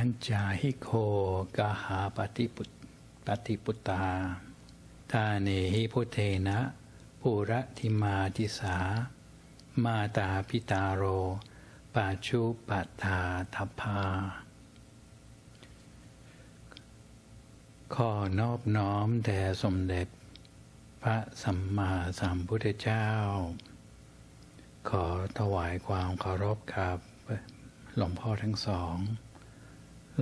ปัญจาหิโคกาหาปฏิปุตปฏิปุตตาทาเนหิพุเทนะปุระธิมาทิสา มาตาพิตาโรปาชุปัตาทัพพาข้อนอบน้อมแด่สมเด็จ พระสัมมาสัมพุทธเจ้า ขอถวายความเคารพกับหลวงพ่อทั้งสอง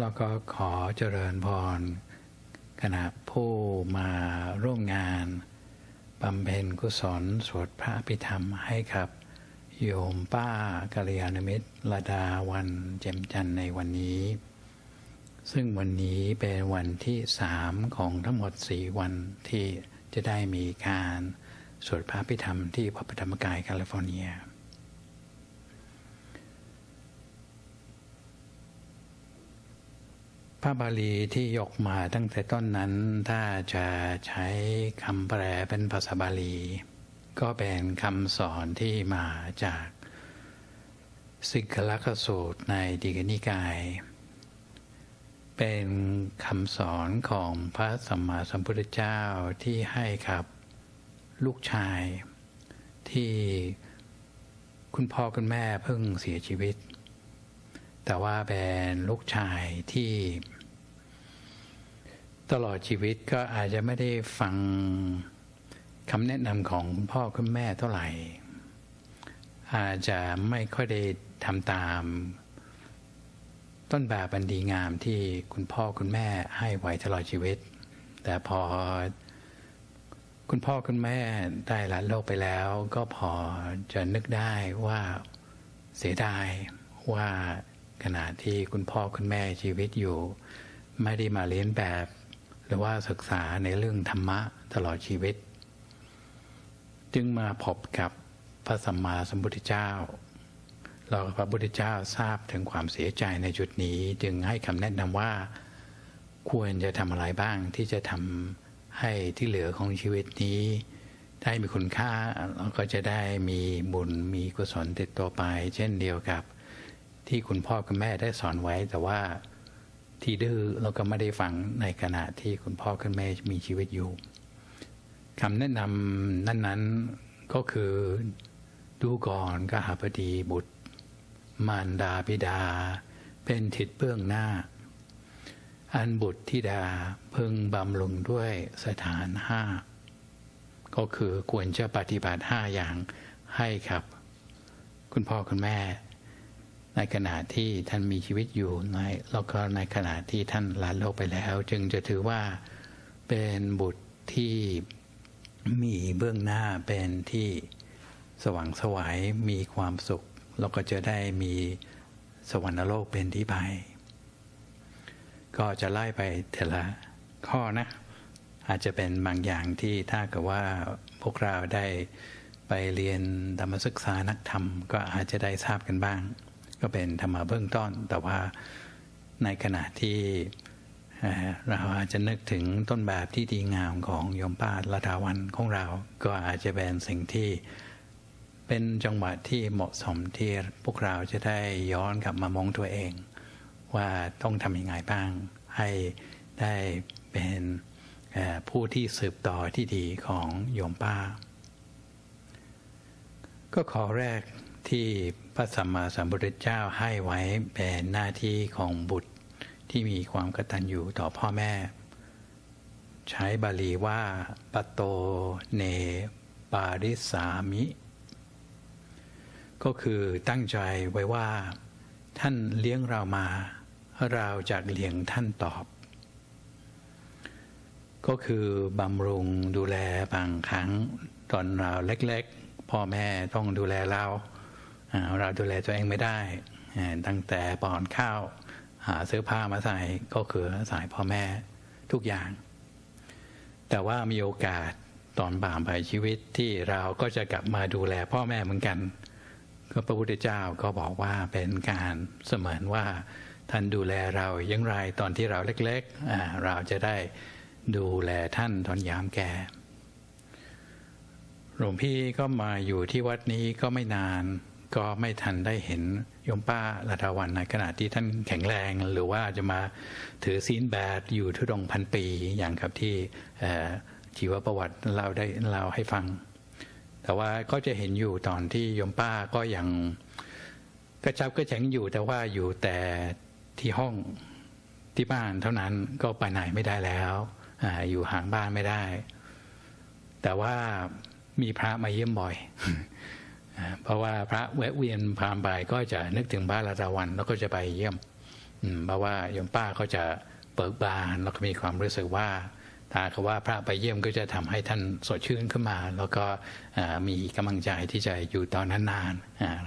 แล้วก็ขอเจริญพรขณะผู้มาร่วมงานบำเพ็ญกุศลสวดพระอภิธรรมให้ครับ โยมป้ากัลยาณมิตรระดาวันเจมจันในวันนี้ ซึ่งวันนี้เป็นวันที่สามของทั้งหมดสี่วันที่จะได้มีการสวดพระอภิธรรมที่พระปฐมกายแคลิฟอร์เนีย พ ระบาลีที่ยกมาตั้งแต่ต้นนั้น ถ้าจะใช้คำแปลเป็นภาษาบาลี ก็เป็นคำสอนที่มาจากสิกขลักสูตรในดิกนิกาย เป็นคำสอนของพระสัมมาสัมพุทธเจ้าที่ให้ครับลูกชาย ที่คุณพ่อคุณแม่เพิ่งเสียชีวิต แต่ว่าเป็นลูกชายที่ ตลอดชีวิตก็อาจจะไม่ได้ฟังคำแนะนำของคุณพ่อคุณแม่เท่าไหร่ อาจจะไม่ค่อยได้ทำตามต้นแบบบันดีงามที่คุณพ่อคุณแม่ให้ไว้ตลอดชีวิต แต่พอคุณพ่อคุณแม่ได้ละโลกไปแล้ว ก็พอจะนึกได้ว่าเสียดายว่าขณะที่คุณพ่อคุณแม่ชีวิตอยู่ ไม่ได้มาเรียนแบบ หรือว่าศึกษาในเรื่องธรรมะตลอดชีวิต จึงมาพบกับพระสัมมาสัมพุทธเจ้า เราพระพุทธเจ้าทราบถึงความเสียใจในจุดนี้ จึงให้คำแนะนำว่าควรจะทำอะไรบ้างที่จะทำให้ที่เหลือของชีวิตนี้ ได้มีคุณค่าเราก็จะได้มีบุญมีกุศลติดตัวไป เช่นเดียวกับที่คุณพ่อคุณแม่ได้สอนไว้แต่ว่า ที่ดื้อเราก็ไม่ได้ฟังในขณะที่คุณพ่อคุณแม่มีชีวิตอยู่คำแนะนำนั้นๆก็คือดูก่อนก็หาพดีบุตร มารดาบิดา เป็นทิศเบื้องหน้า อันบุตรธิดาพึงบำรุงด้วยสถานห้าก็คือควรจะปฏิบัติห้าอย่างให้ครับ คุณพ่อคุณแม่ ในขณะที่ท่านมีชีวิตอยู่ในแล้วก็ในขณะที่ท่านลาโลกไปแล้ว จึงจะถือว่าเป็นบุตรที่มีเบื้องหน้าเป็นที่สว่างสวายมีความสุขเราก็จะได้มีสวรรคโลกเป็นที่ไปก็จะไล่ไปแต่ละข้อนะ อาจจะเป็นบางอย่างที่ถ้าเกิดว่าพวกเราได้ไปเรียนธรรมศึกษานักธรรม ก็อาจจะได้ทราบกันบ้าง ก็เป็นธรรมะเบื้องต้น แต่ว่าในขณะที่เราอาจจะนึกถึงต้นแบบที่ดีงามของโยมป้าละดาวันของเรา ก็อาจจะเป็นสิ่งที่เป็นจังหวะที่เหมาะสมที่พวกเราจะได้ย้อนกลับมามองตัวเอง ว่าต้องทำยังไงบ้าง ให้ได้เป็นผู้ที่สืบต่อที่ดีของโยมป้า ก็ขอแรกที่ พระสัมมาสัมพุทธเจ้าให้ไว้เป็นหน้าที่ของบุตรที่มีความกตัญญูต่อพ่อแม่ ใช้บาลีว่าปโตเนปาริสามิ ก็คือตั้งใจไว้ว่า ท่านเลี้ยงเรามา เราจะเลี้ยงท่านตอบ ก็คือบำรุงดูแลบางครั้ง ตอนเราเล็กๆ พ่อแม่ต้องดูแลเรา เราดูแลตัวเองไม่ได้ ตั้งแต่ป้อนข้าวหาซื้อผ้ามาใส่ก็คือใส่พ่อแม่ทุกอย่าง แต่ว่ามีโอกาสตอนบ่ามไปชีวิตที่เราก็จะกลับมาดูแลพ่อแม่เหมือนกัน ก็พระพุทธเจ้าก็บอกว่าเป็นการเสมือนว่าท่านดูแลเราอย่างไรตอนที่เราเล็กๆ เราจะได้ดูแลท่านตอนยามแก่ หลวงพี่ก็มาอยู่ที่วัดนี้ก็ไม่นาน ก็ไม่ทันได้เห็นยมป้าลาดาวันในขณะที่ท่านแข็งแรงหรือว่าจะมาถือศีลแบดอยู่ทุดงพันปีอย่างครับที่ชีวประวัติเราได้เราให้ฟัง แต่ว่าก็จะเห็นอยู่ตอนที่ยมป้าก็ยังกระชับกระแฉงอยู่แต่ว่าอยู่แต่ที่ห้องที่บ้านเท่านั้นก็ไปไหนไม่ได้แล้วออยู่ห่างบ้านไม่ได้ แต่ว่ามีพระมาเยี่ยมบ่อย เพราะว่าพระแวะเวียนพามไปก็จะนึกถึงบ้านลาตาวันแล้วก็จะไปเยี่ยมเพราะว่าโยมป้าก็จะเบิกบานแล้วก็มีความรู้สึกว่าถ้าเขาว่าพระไปเยี่ยมก็จะทำให้ท่านสดชื่นขึ้นมา แล้วก็มีกำลังใจที่จะอยู่ตอนนั้นนาน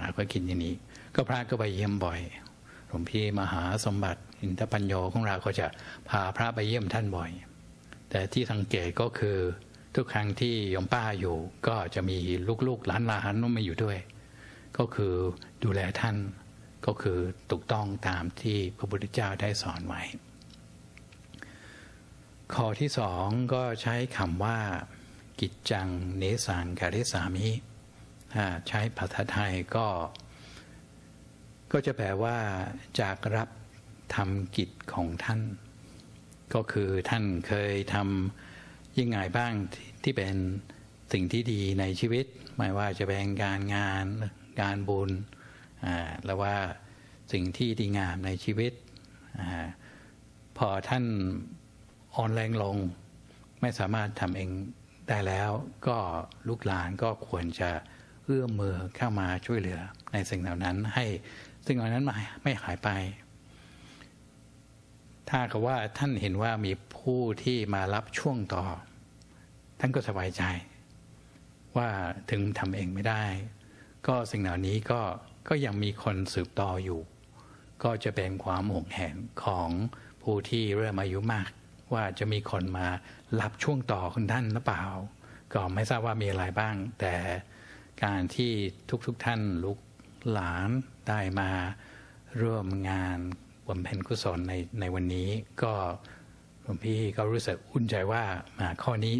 เราก็คิดอย่างนี้ ก็พระก็ไปเยี่ยมบ่อยหลวงพี่มหาสมบัติอินทปัญโยของเราก็จะพาพระไปเยี่ยมท่านบ่อย แต่ที่สังเกตก็คือ ทุกครั้งที่ยมป้าอยู่ก็จะมีลูกๆหลานหลานนุ่มมาอยู่ด้วย ก็คือดูแลท่านก็คือถูกต้องตามที่พระพุทธเจ้าได้สอนไว้ ข้อที่สองก็ใช้คำว่า กิจจังเนสังกาิสามิใช้ภาษาไทยก็ ก็จะแปลว่า จากรับทำกิจของท่าน ก็คือท่านเคยทำ ยิ่งไงบ้างที่เป็นสิ่งที่ดีในชีวิต ไม่ว่าจะเป็นการงานการบุญแล้วว่าสิ่งที่ดีงามในชีวิตอพอท่านอ่อนแรงลง ไม่สามารถทำเองได้แล้ว ก็ลูกหลานก็ควรจะเอื้อมมือเข้ามาช่วยเหลือในสิ่งเหล่านั้น ให้สิ่งเหล่านั้นไม่หายไป ถ้ากับว่าท่านเห็นว่ามีผู้ที่มารับช่วงต่อ ท่านก็สบายใจ ว่าถึงทำเองไม่ได้ ก็สิ่งเหล่านี้ก็ก็ยังมีคนสืบต่ออยู่ ก็จะเป็นความห่งแหนของผู้ที่เริ่มอายุมาก ว่าจะมีคนมารับช่วงต่อคุณท่านหรือเปล่า ก็ไม่ทราบว่ามีอะไรบ้าง แต่การที่ทุกๆทท่านลุกหลานได้มาร่วมงาน บำเพ็ญกุศลในในวันนี้ก็หลวงพี่ก็รู้สึกอุ่นใจว่าข้อนี้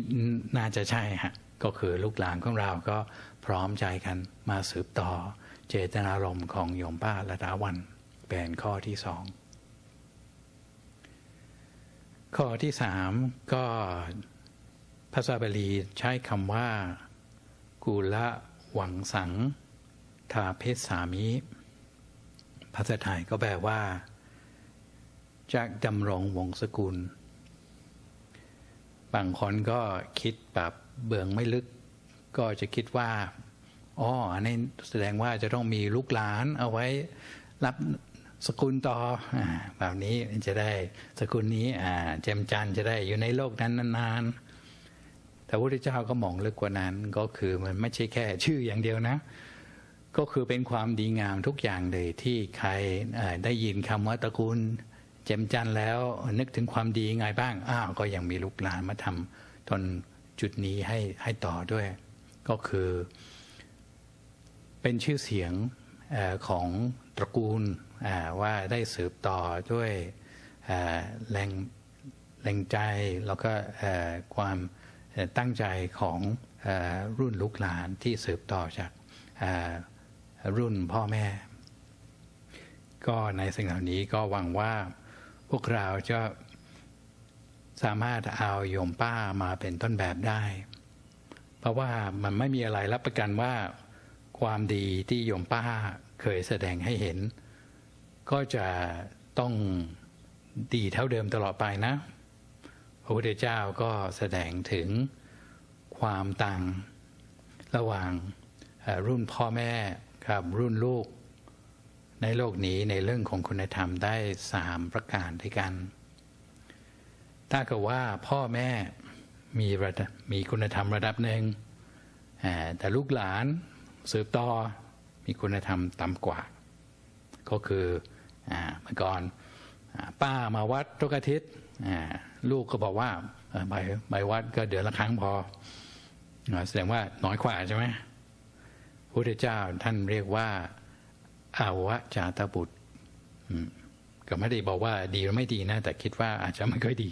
น่าจะใช่ฮะก็คือลูกหลานของเราก็พร้อมใจกันมาสืบต่อเจตนารมณ์ของโยมป้าละดาวันเป็นข้อที่สองข้อที่สามก็ภาษาบาลีใช้คำว่า กุละหวังสังทาเพศสามิภาษาไทยก็แปลว่า จากดำรงวงศกุล บางคนก็คิดแบบเบื้องไม่ลึก ก็จะคิดว่าอ๋ออันนี้แสดงว่าจะต้องมีลูกหลานเอาไว้รับสกุลต่อแบบนี้จะได้สกุลนี้เจมจันจะได้อยู่ในโลกนั้นนานๆ แต่พระพุทธเจ้าก็มองลึกกว่านั้นก็คือมันไม่ใช่แค่ชื่ออย่างเดียวนะ ก็คือเป็นความดีงามทุกอย่างเลยที่ใครได้ยินคำว่าตระกูล จมจันแล้วนึกถึงความดีไงบ้างอ้าวก็ยังมีลูกหลานมาทำทนจุดนี้ให้ให้ต่อด้วย ก็คือ เป็นชื่อเสียงของตระกูลว่าได้สืบต่อด้วยแรงแรงใจแล้วก็ความตั้งใจของรุ่นลูกหลานที่สืบต่อจากรุ่นพ่อแม่ ก็ในสิ่งเหล่านี้ก็หวังว่า พวกเราจะสามารถเอาโยมป้ามาเป็นต้นแบบได้ เพราะว่ามันไม่มีอะไรรับประกันว่า ความดีที่โยมป้าเคยแสดงให้เห็น ก็จะต้องดีเท่าเดิมตลอดไปนะพระพุทธเจ้าก็แสดงถึงความต่างระหว่างรุ่นพ่อแม่ครับรุ่นลูก ในโลกนี้ในเรื่องของคุณธรรมได้สามประการด้วยกัน ถ้าเกิดว่าพ่อแม่มีระมีคุณธรรมระดับหนึ่ง แต่ลูกหลานสืบต่อมีคุณธรรมต่ำกว่า ก็คือเมื่อก่อนป้ามาวัดทุกอาทิตย์ลูกก็บอกว่าไปไปวัดก็เดือนละครั้งพอ แสดงว่าน้อยกว่าใช่ไหมพระพุทธเจ้าท่านเรียกว่า อาวะจาตบุตรก็ไม่ได้บอกว่าดีหรือไม่ดีนะ แต่คิดว่าอาจจะไม่ค่อยดี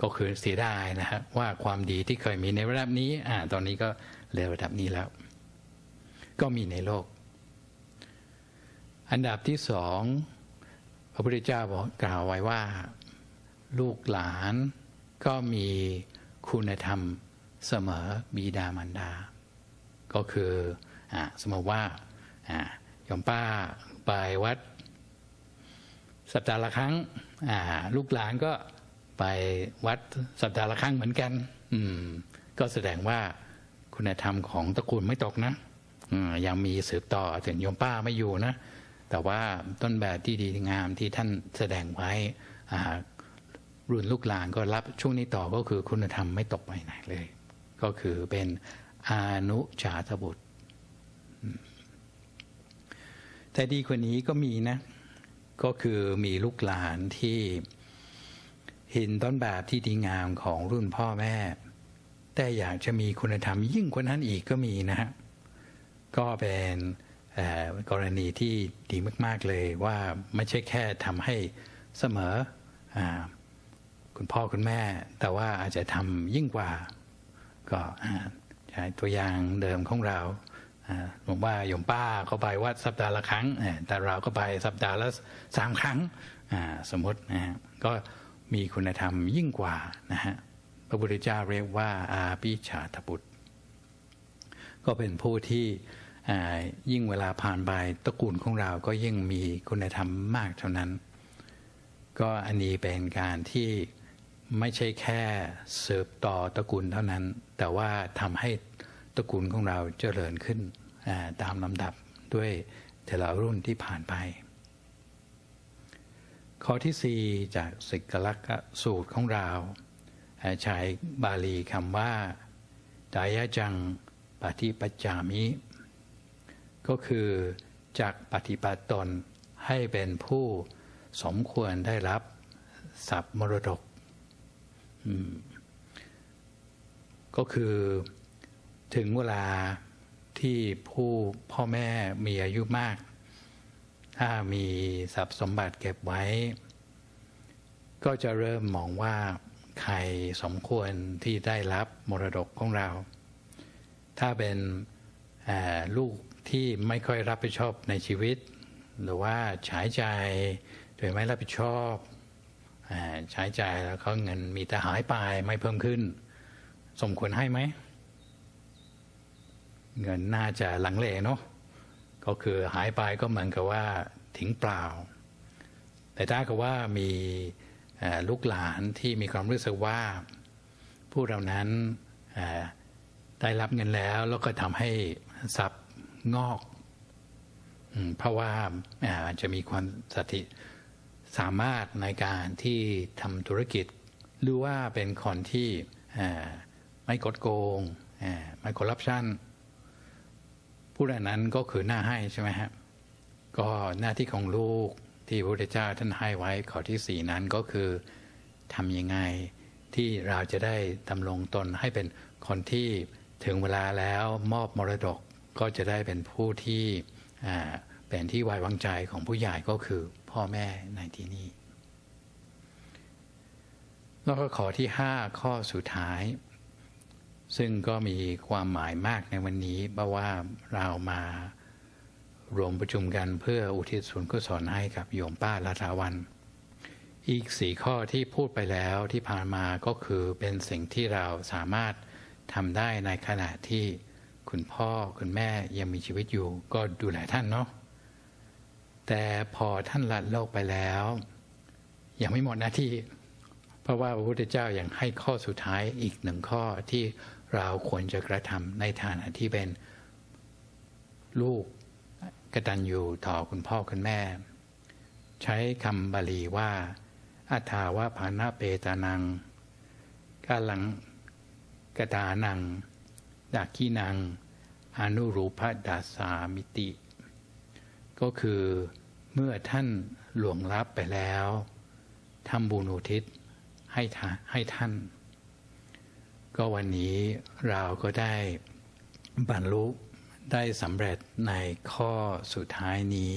ก็คือเสียดายนะฮะว่าความดีที่เคยมีในระดับนี้อ่าตอนนี้ก็เลวระดับนี้แล้ว ก็มีในโลก อันดับที่สองพระพุทธเจ้าบอกกล่าวไว้ว่า ลูกหลานก็มีคุณธรรมเสมอบิดามารดา ก็คืออสมมติว่า ยมป้าไปวัด สัปดาห์ละครั้ง ลูกหลานก็ไปวัดสัปดาห์ละครั้งเหมือนกัน อืม ก็แสดงว่าคุณธรรมของตระกูลไม่ตกนะยังมีสืบต่อถึงโยมป้าไม่อยู่นะ แต่ว่าต้นแบบที่ดีงามที่ท่านแสดงไว้รุ่นลูกหลานก็รับช่วงนี้ต่อก็คือคุณธรรมไม่ตกไปไหนเลย ก็คือเป็นอนุชาตบุตร แต่ดีกว่านี้ก็มีนะ ก็คือมีลูกหลานที่เห็นต้นแบบที่ดีงามของรุ่นพ่อแม่ แต่อยากจะมีคุณธรรมยิ่งกว่านั้นอีกก็มีนะฮะก็เป็นกรณีที่ดีมาก ๆเลยว่าไม่ใช่แค่ทำให้เสมออคุณพ่อคุณแม่ แต่ว่าอาจจะทำยิ่งกว่า ก็ใช้ตัวอย่างเดิมของเรา ผมว่าโยมป้าเขาไปวัดสัปดาห์ละครั้ง แต่เราก็ไปสัปดาห์ละสามครั้งสมมตินะฮะก็มีคุณธรรมยิ่งกว่านะฮะพระพุทธเจ้าเรียกว่าอาปิชาตบุตร ก็เป็นผู้ที่ยิ่งเวลาผ่านไปตระกูลของเราก็ยิ่งมีคุณธรรมมากเท่านั้น ก็อันนี้เป็นการที่ไม่ใช่แค่สืบต่อตระกูลเท่านั้น แต่ว่าทำให้ ตระกูลของเราเจริญขึ้นตามลำดับด้วยแต่ละรุ่นที่ผ่านไป ข้อที่สี่จากสิกลักษสูตรของเราใช้บาลีคำว่าดายะจังปฏิปัจจามิ ก็คือจากปฏิบัติตนให้เป็นผู้สมควรได้รับทรัพย์มรดก ก็คือ ถึงเวลาที่ผู้พ่อแม่มีอายุมาก ถ้ามีทรัพย์สมบัติเก็บไว้ ก็จะเริ่มมองว่าใครสมควรที่ได้รับมรดกของเรา ถ้าเป็นลูกที่ไม่ค่อยรับผิดชอบในชีวิต หรือว่าใช้ใจโดยไม่รับผิดชอบใช้จ่ายแล้วเขาเงินมีแต่หายไปไม่เพิ่มขึ้น สมควรให้ไหม เงินน่าจะหลังเลเนาะก็คือหายไปก็เหมือนกับว่าทิ้งเปล่า แต่ถ้ากับว่ามีลูกหลานที่มีความรู้สึกว่าผู้เรานั้นได้รับเงินแล้วแล้วก็ทำให้ทรัพย์งอกเพราะว่าจะมีความสติสามารถในการที่ทำธุรกิจ หรือว่าเป็นคนที่ไม่กดโกงไม่คอร์รัปชัน ผู้ใดนั้นก็คือหน้าให้ใช่ไหมฮะก็หน้าที่ของลูกที่พระพุทธเจ้าท่านให้ไว้ข้อที่สี่นั้นก็คือทำยังไงที่เราจะได้ดำรงตนให้เป็นคนที่ถึงเวลาแล้วมอบมรดกก็จะได้เป็นผู้ที่เป็นที่ไว้วางใจของผู้ใหญ่ก็คือพ่อแม่ในที่นี้ แล้วก็ขอที่ห้าข้อสุดท้าย ซึ่งก็มีความหมายมากในวันนี้ เพราะว่าเรามารวมประชุมกันเพื่ออุทิศส่วนกุศลให้กับโยมป้าลาทาวัน อีกสี่ข้อที่พูดไปแล้วที่ผ่านมาก็คือเป็นสิ่งที่เราสามารถทำได้ในขณะที่คุณพ่อคุณแม่ยังมีชีวิตอยู่ ก็ดูแลท่านเนาะแต่พอท่านลัดโลกไปแล้ว ยังไม่หมดหน้าที่ เพราะว่าพระพุทธเจ้ายัางให้ข้อสุดท้ายอีกหนึ่งข้อที่ เราควรจะกระทำในฐานะที่เป็นลูกกตัญญูต่อคุณพ่อคุณแม่ ใช้คำบาลีว่าอัฐาวะภาณเปตานังกาลังกตานังดากีนัง อนุรูปดาสามิติ ก็คือเมื่อท่านหลวงรับไปแล้วทำบุญอุทิศให้ให้ท่าน ก็วันนี้เราก็ได้บรรลุได้สำเร็จในข้อสุดท้ายนี้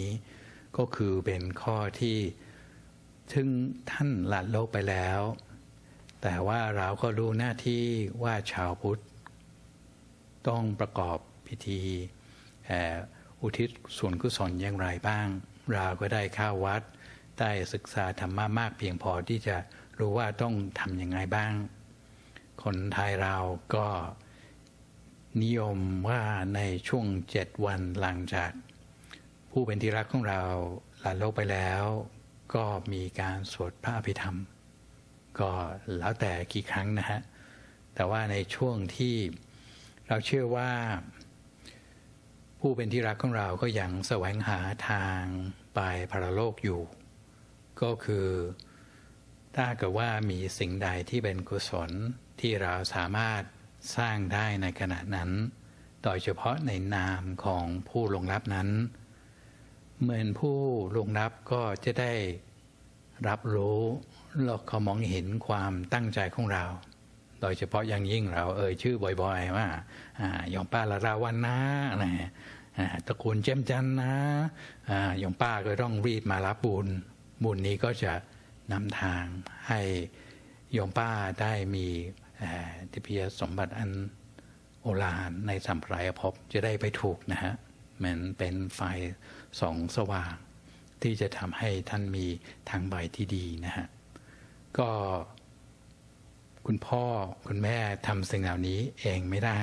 ก็คือเป็นข้อที่ถึงท่านหลัดโลกไปแล้ว แต่ว่าเราก็รู้หน้าที่ว่าชาวพุทธ ต้องประกอบพิธีอุทิศส่วนกุศลอย่างไรบ้าง เราก็ได้เข้าวัด ได้ศึกษาธรรมะมากเพียงพอที่จะรู้ว่าต้องทำอยังไงบ้าง คนไทยเราก็นิยมว่าในช่วงเจ็ดวันหลังจาก ผู้เป็นที่รักของเราลาโลกไปแล้ว ก็มีการสวดพระอภิธรรม ก็แล้วแต่กี่ครั้งนะฮะ แต่ว่าในช่วงที่เราเชื่อว่า ผู้เป็นที่รักของเราก็ยังแสวงหาทางไปพรโลกอยู่ ก็คือถ้าเกิดว่ามีสิ่งใดที่เป็นกุศล ที่เราสามารถสร้างได้ในขณะนั้น โดยเฉพาะในนามของผู้ลงรับนั้น เหมือนผู้ลงรับก็จะได้รับรู้แล้วเขามองเห็นความตั้งใจของเรา โดยเฉพาะอย่างยิ่งเราเอ่ยชื่อบ่อยๆ ว่าอยองป้าละราวันนะนะตระกูลเจมจันนะอยองป้าก็ต้องรีบมารับบุญ บุญนี้ก็จะนำทางให้โยมป้าได้มี ทิพยสมบัติอันโอฬารในสัมปรายภพจะได้ไปถูกนะฮะมันเป็นไฟสองสว่าง ที่จะทำให้ท่านมีทางใบที่ดีนะฮะก็คุณพ่อคุณแม่ทำสิ่งเหล่านี้เองไม่ได้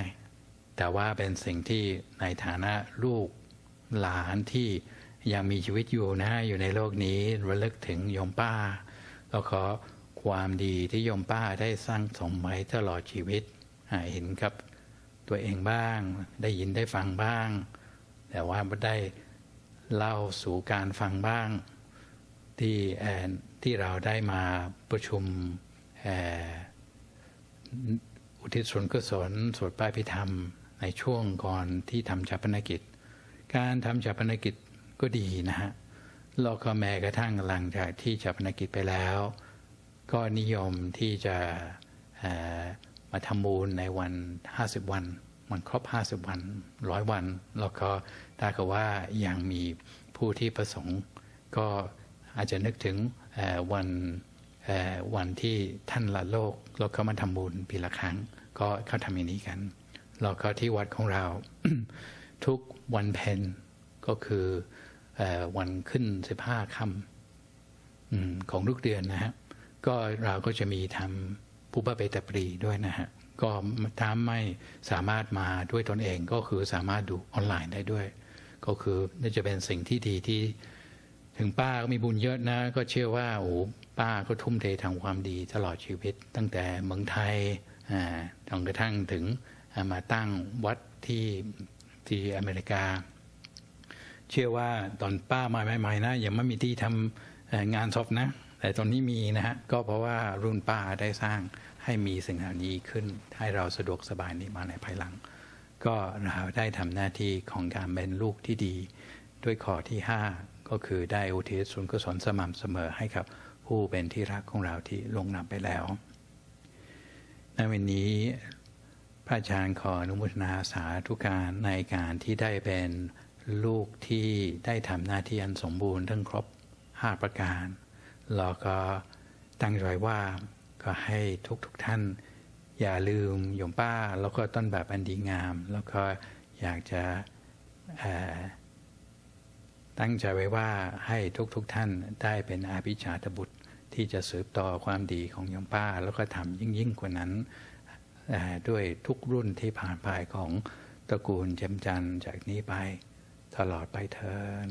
แต่ว่าเป็นสิ่งที่ในฐานะลูกหลานที่ยังมีชีวิตอยู่นะอยู่ในโลกนี้ระลึกถึงโยมป้าแล้วขอ ความดีที่โยมป้าได้สร้างสมไว้ตลอดชีวิตเห็นกับตัวเองบ้าง ได้ยินได้ฟังบ้าง แต่ว่าไม่ได้เล่าสู่การฟังบ้าง ที่ที่เราได้มาประชุมอุทิศส่วนกุศลสวดป้ายพิธรรมในช่วงก่อนที่ทำจัปนกิจ การทำจัปนกิจก็ดีนะฮะแล้วก็แม้กระทั่งหลังจากที่จัปนกิจไปแล้ว ก็นิยมที่จะมาทำบูญในวัน 50 วัน มันครบ 50 วันร้อยวัน แล้วก็ถ้าเกิดว่ายังมีผู้ที่ประสงค์ก็อาจจะนึกถึงวันวันที่ท่านละโลกแล้วก็มาทำบุญปีละครั้ง ก็เขาทำอย่างนี้กันแล้วก็ที่วัดของเรา ทุกวันเพนก็คือวันขึ้นสิบห้าค่ำของทุกเดือนนะฮะ ก็เราก็จะมีทำผู้บาเบตปรีด้วยนะฮะก็ถ้าไม่สามารถมาด้วยตนเองก็คือสามารถดูออนไลน์ได้ด้วย ก็คือนี่จะเป็นสิ่งที่ดีที่ ถึงป้าก็มีบุญเยอะนะ ก็เชื่อว่าโอ้ป้าก็ทุ่มเททำความดีตลอดชีวิต ตั้งแต่เมืองไทยจนกระทั่งถึงมาตั้งวัดที่ที่อเมริกา เชื่อว่าตอนป้ามาใหม่ๆนะยังไม่มีที่ทำงานศพนะ แต่ตอนนี้มีนะฮะก็เพราะว่ารุ่นป้าได้สร้างให้มีสิ่งเหล่านี้ขึ้น ให้เราสะดวกสบายนี้มาในภายหลัง ก็เราได้ทำหน้าที่ของการเป็นลูกที่ดี ด้วยข้อที่ 5 ก็คือได้อุทิศส่วนกุศลสม่ำเสมอให้กับผู้เป็นที่รักของเราที่ลงนำไปแล้วในวันนี้พระอาจารย์ขออนุโมทนาสาธุการในการที่ได้เป็นลูกที่ได้ทำหน้าที่อันสมบูรณ์ทั้งครบ 5 ประการ แล้วก็ตั้งใจว่าก็ให้ทุกๆทท่าน อย่าลืมโยมป้า แล้วก็ต้นแบบอันดีงาม แล้วก็อยากจะตั้งใจไว้ว่าให้ทุกๆทท่านได้เป็นอาภิชาตบุตรที่จะสืบต่อความดีของโยมป้า แล้วก็ทำยิ่งยิ่งกว่านั้นด้วยทุกรุ่นที่ผ่านไปของตระกูลเจมจันจากนี้ไป ตลอดไปเทิน